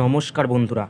নমস্কার বন্ধুরা।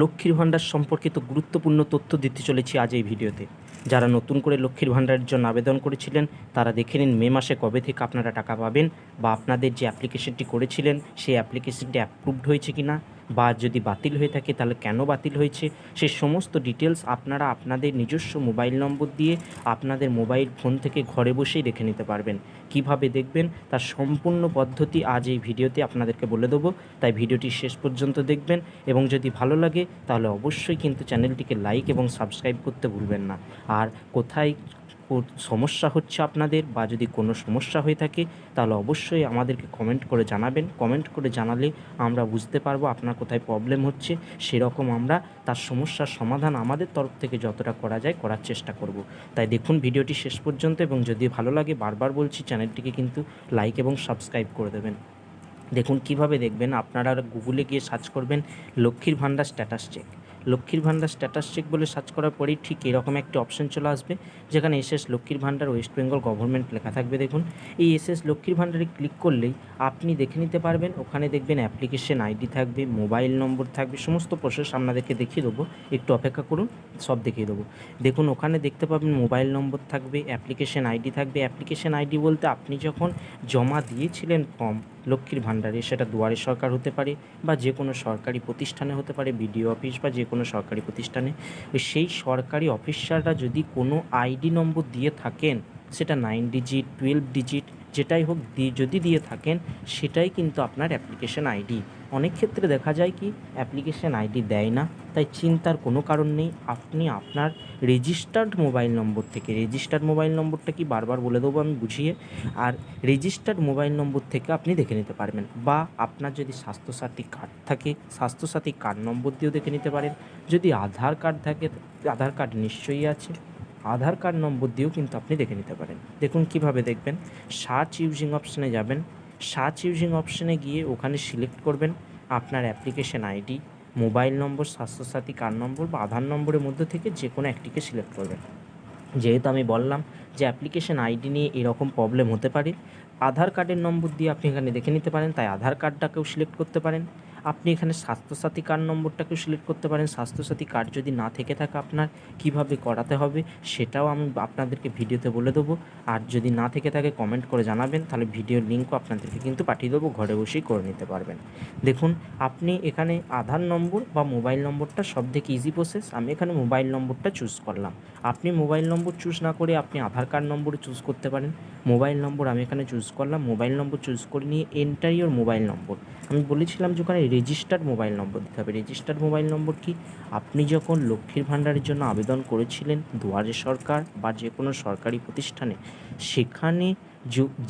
লক্ষ্মীর ভাণ্ডার সম্পর্কিত গুরুত্বপূর্ণ তথ্য দিতে চলেছি আজ এই ভিডিওতে। যারা নতুন করে লক্ষ্মীর ভাণ্ডারের জন্য আবেদন করেছিলেন, তারা দেখে নিন মে মাসে কবে থেকে আপনারা টাকা পাবেন বা আপনাদের যে অ্যাপ্লিকেশনটি করেছিলেন, সেই অ্যাপ্লিকেশনটি অ্যাপ্রুভড হয়েছে কি না বা যদি বাতিল হয়ে থাকে তাহলে কেন বাতিল হয়েছে? সে সমস্ত ডিটেলস আপনারা আপনাদের নিজস্ব মোবাইল নম্বর দিয়ে আপনাদের মোবাইল ফোন থেকে ঘরে বসেই দেখে নিতে পারবেন। কীভাবে দেখবেন? তার সম্পূর্ণ পদ্ধতি আজ এই ভিডিওতে আপনাদেরকে বলে দেবো। তাই ভিডিওটি শেষ পর্যন্ত দেখবেন এবং যদি ভালো লাগে তাহলে অবশ্যই কিন্তু চ্যানেলটিকে লাইক এবং সাবস্ক্রাইব করতে ভুলবেন না। আর কোথায় সমস্যা হচ্ছে আপনাদের বা যদি কোনো সমস্যা হয়ে থাকে, তাহলে অবশ্যই আমাদেরকে কমেন্ট করে জানাবেন। কমেন্ট করে জানালে আমরা বুঝতে পারব আপনার কোথায় প্রবলেম হচ্ছে। সেরকম আমরা তার সমস্যার সমাধান আমাদের তরফ থেকে যতটা করা যায় করার চেষ্টা করব। তাই দেখুন ভিডিওটি শেষ পর্যন্ত এবং যদি ভালো লাগে বারবার বলছি চ্যানেলটিকে কিন্তু লাইক এবং সাবস্ক্রাইব করে দেবেন। দেখুন কীভাবে দেখবেন, আপনারা গুগলে গিয়ে সার্চ করবেন লক্ষ্মীর ভাণ্ডার স্ট্যাটাস চেক লক্ষ্মীর ভাণ্ডার স্ট্যাটাস চেক বলে সার্চ করার পরেই ঠিক এরকম একটি অপশন চলে আসবে, যেখানে এসএস লক্ষ্মীর ভাণ্ডার ওয়েস্ট বেঙ্গল গভর্নমেন্ট লেখা থাকবে। দেখুন, এই এসএস লক্ষ্মীর ভাণ্ডারে ক্লিক করলেই আপনি দেখে নিতে পারবেন, ওখানে দেখবেন অ্যাপ্লিকেশন আইডি থাকবে মোবাইল নম্বর থাকবে, সমস্ত প্রসেস আপনাদেরকে দেখিয়ে দেবো। একটু অপেক্ষা করুন, সব দেখিয়ে দেবো। দেখুন, ওখানে দেখতে পাবেন মোবাইল নম্বর থাকবে অ্যাপ্লিকেশন আইডি থাকবে। অ্যাপ্লিকেশন আইডি বলতে আপনি যখন জমা দিয়েছিলেন ফর্ম লক্ষ্মীর ভাণ্ডারে। সেটা দুয়ারে সরকার হতে পারে বা যে কোনো সরকারি প্রতিষ্ঠানে হতে পারে, বিডিও অফিস বা যে কোনো সরকারি প্রতিষ্ঠানে। সেই সরকারি অফিসাররা যদি কোনো আইডি নম্বর দিয়ে থাকেন, সেটা নাইন ডিজিট টুয়েলভ ডিজিট যেটাই হোক দিয়ে যদি দিয়ে থাকেন, সেটাই কিন্তু আপনার অ্যাপ্লিকেশন আইডি অনেক ক্ষেত্রে দেখা যায় কি অ্যাপ্লিকেশন আইডি দেয় না, তাই চিন্তার কোনো কারণ নেই। আপনি আপনার রেজিস্টার্ড মোবাইল নম্বর থেকে রেজিস্টার্ড মোবাইল নম্বরটা কি বারবার বলে দেবো আমি বুঝিয়ে? আর রেজিস্টার্ড মোবাইল নম্বর থেকে আপনি দেখে নিতে পারবেন। বা আপনার যদি স্বাস্থ্যসাথী কার্ড থাকে, স্বাস্থ্যসাথী কার্ড নম্বর দিয়েও দেখে নিতে পারেন। যদি আধার কার্ড থাকে, আধার কার্ড নিশ্চয়ই আছে। আধার কার্ড নম্বর দিয়েও কিন্তু আপনি দেখে নিতে পারেন। দেখুন কীভাবে দেখবেন। সার্চ ইউজিং অপশানে যাবেন। সার্চ ইউজিং অপশানে গিয়ে ওখানে সিলেক্ট করবেন আপনার application ID, mobile number, Swasthyasathi card number বা আধার নম্বরের মধ্যে থেকে যে কোনো একটিকে সিলেক্ট করবেন। যেহেতু আমি বললাম যে অ্যাপ্লিকেশন আইডি নিয়ে এরকম প্রবলেম হতে পারে, আধার কার্ডের নম্বর দিয়ে আপনি এখানে দেখে নিতে পারেন, তাই আধার কার্ডটাকেও সিলেক্ট করতে পারেন। আপনি এখানে স্বাস্থ্যসাথী কার্ড নম্বরটাকেও সিলেক্ট করতে পারেন। স্বাস্থ্যসাথী কার্ড যদি না থেকে থাকে আপনার, কীভাবে করাতে হবে সেটাও আমি আপনাদেরকে ভিডিওতে বলে দেবো। আর যদি না থেকে থাকে কমেন্ট করে জানাবেন, তাহলে ভিডিওর লিঙ্কও আপনাদেরকে কিন্তু পাঠিয়ে দেবো, ঘরে বসেই করে নিতে পারবেন। দেখুন, আপনি এখানে আধার নম্বর বা মোবাইল নম্বরটা সব থেকে ইজি প্রসেস আমি এখানে মোবাইল নম্বরটা চুজ করলাম। আপনি মোবাইল নম্বর চুজ না করে আপনি আধার কার্ড নম্বর চুজ করতে পারেন। মোবাইল নম্বর আমি এখানে চুজ করলাম, মোবাইল নম্বর চুজ করে নিয়ে এন্টার ইওর মোবাইল নম্বর। আমি বলেছিলাম যে ওখানে রেজিস্টার্ড মোবাইল নম্বর দিতে হবে। রেজিস্টার্ড মোবাইল নম্বর কি? আপনি যখন লক্ষ্মীর ভাণ্ডারের জন্য আবেদন করেছিলেন, দুয়ারে সরকার বা যে কোনো সরকারি প্রতিষ্ঠানে, সেখানে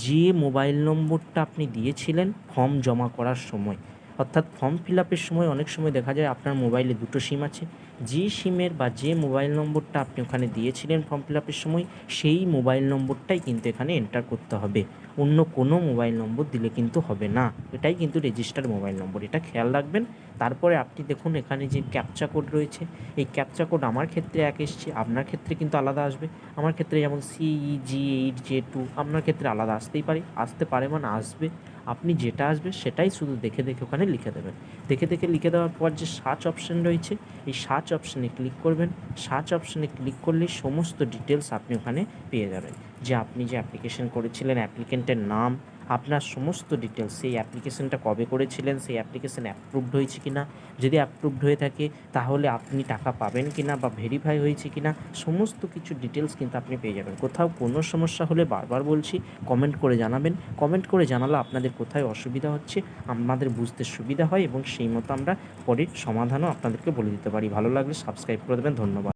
যে মোবাইল নম্বরটা আপনি দিয়েছিলেন ফর্ম জমা করার সময় অর্থাৎ ফর্ম ফিল আপের সময় অনেক সময় দেখা যায় আপনার মোবাইলে দুটো সিম আছে। যে সিমের বা যে মোবাইল নম্বরটা আপনি ওখানে দিয়েছিলেন ফর্ম ফিল আপের সময়, সেই মোবাইল নম্বরটাই কিন্তু এখানে এন্টার করতে হবে। অন্য কোনো মোবাইল নম্বর দিলে কিন্তু হবে না। এটাই কিন্তু রেজিস্টার্ড মোবাইল নম্বর। এটা খেয়াল রাখবেন। তারপরে আপনি দেখুন এখানে যে ক্যাপচা কোড রয়েছে, এই ক্যাপচা কোড আমার ক্ষেত্রে এক এসছে, আপনার ক্ষেত্রে কিন্তু আলাদা আসবে। আমার ক্ষেত্রে যেমন সিই জি এইট জে টু আপনার ক্ষেত্রে আলাদা আসতেই পারে। আসতে পারে মানে আসবে। আপনি যেটা আসবে সেটাই শুধু দেখে দেখে ওখানে লিখে দেবেন। দেখে দেখে লিখে দেওয়ার পর যে সার্চ অপশন রয়েছে, এই সার্চ অপশানে ক্লিক করবেন। সার্চ অপশানে ক্লিক করলে সমস্ত ডিটেলস আপনি ওখানে পেয়ে যাবেন। যে আপনি যে অ্যাপ্লিকেশন করেছিলেন, অ্যাপ্লিকেন্টের নাম আপনার সমস্ত ডিটেলস সেই অ্যাপ্লিকেশনটা কবে করেছিলেন, সেই অ্যাপ্লিকেশন অ্যাপ্রুভড হয়েছে কি না যদি অ্যাপ্রুভড হয়ে থাকে, তাহলে আপনি টাকা পাবেন কি না বা ভেরিফাই হয়েছে কি না সমস্ত কিছু ডিটেলস কিন্তু আপনি পেয়ে যাবেন। কোথাও কোনো সমস্যা হলে বারবার বলছি কমেন্ট করে জানাবেন। কমেন্ট করে জানালে আপনাদের কোথায় অসুবিধা হচ্ছে, আমাদের বুঝতে সুবিধা হয় এবং সেই মতো আমরা পরের সমাধানও আপনাদেরকে বলে দিতে পারি। ভালো লাগলে সাবস্ক্রাইব করে দেবেন। ধন্যবাদ।